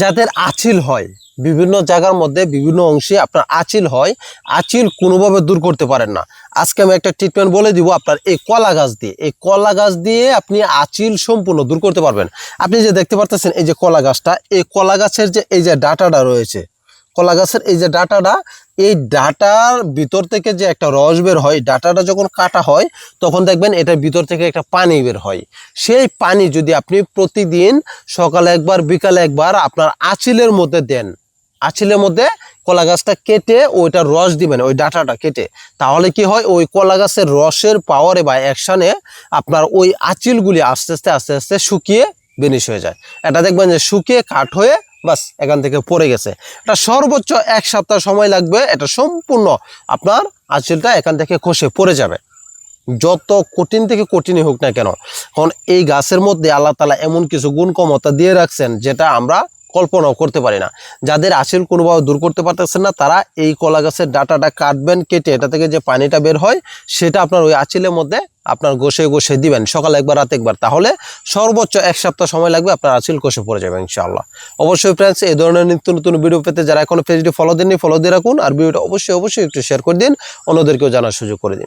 যাদের আচিল হয়, বিভিন্ন জায়গার মধ্যে বিভিন্ন অংশে আপনার আচিল হয়, আচিল কোনোভাবে দূর করতে পারেন না। আজকে আমি একটা ট্রিটমেন্ট বলে দিব আপনার এই কলা গাছ দিয়ে। এই কলা গাছ দিয়ে আপনি আচিল সম্পূর্ণ দূর করতে পারবেন। আপনি যে দেখতে পারতেছেন এই যে কলা গাছটা, এই কলা গাছের যে এই যে ডাটাটা রয়েছে কলা গাছের এই যে ডাটাটা, এই ডাটার ভিতর থেকে যে একটা রস বের হয়, ডাটাটা যখন কাটা হয়, তখন দেখবেন এটার ভিতর থেকে একটা পানি বের হয়। সেই পানি যদি আপনি প্রতিদিন সকালে একবার, বিকালে একবার আপনার আঁচিলের মধ্যে দেন, আঁচিলের মধ্যে কলা গাছটা কেটে ওইটা রস দিবেন, ওই ডাটাটা কেটে, তাহলে কি হয়, ওই কলা গাছের রসের পাওয়ারে বা অ্যাকশানে আপনার ওই আঁচিলগুলি আস্তে আস্তে আস্তে আস্তে শুকিয়ে বেনিশ হয়ে যায়। এটা দেখবেন যে শুকিয়ে কাঠ হয়ে বাস, এখান থেকে পড়ে গেছে। এটা সর্বোচ্চ এক সপ্তাহ সময় লাগবে, এটা সম্পূর্ণ আপনার আঁচিলটা এখান থেকে খসে পড়ে যাবে। যত কঠিন থেকে কঠিনই হোক না কেন, কারণ এই গাছের মধ্যে আল্লাহ তালা এমন কিছু গুণ ক্ষমতা দিয়ে রাখছেন, যেটা আমরা কল্পনাও করতে পারি না। যাদের আঁচিল কোনোভাবে দূর করতে পারতেছেন না, তারা এই কলা গাছের ডাটাটা কাটবেন, কেটে এটা থেকে যে পানিটা বের হয়, সেটা আপনার ওই আঁচিলের মধ্যে আপনার গোসে গোসে দিবেন, সকালে একবার, রাতে একবার। তাহলে সর্বোচ্চ এক সপ্তাহ সময় লাগবে আপনার আঁচিল কষে পড়ে যাবে, ইনশাআল্লাহ। অবশ্যই ফ্রেন্ডস এই ধরনের নিত্য নতুন ভিডিও পেতে যারা এখনও পেজটি ফলো দেননি ফলো দিয়ে রাখুন। আর ভিডিওটা অবশ্যই অবশ্যই একটু শেয়ার করে দিন, অন্যদেরকেও জানার সুযোগ করে দিন।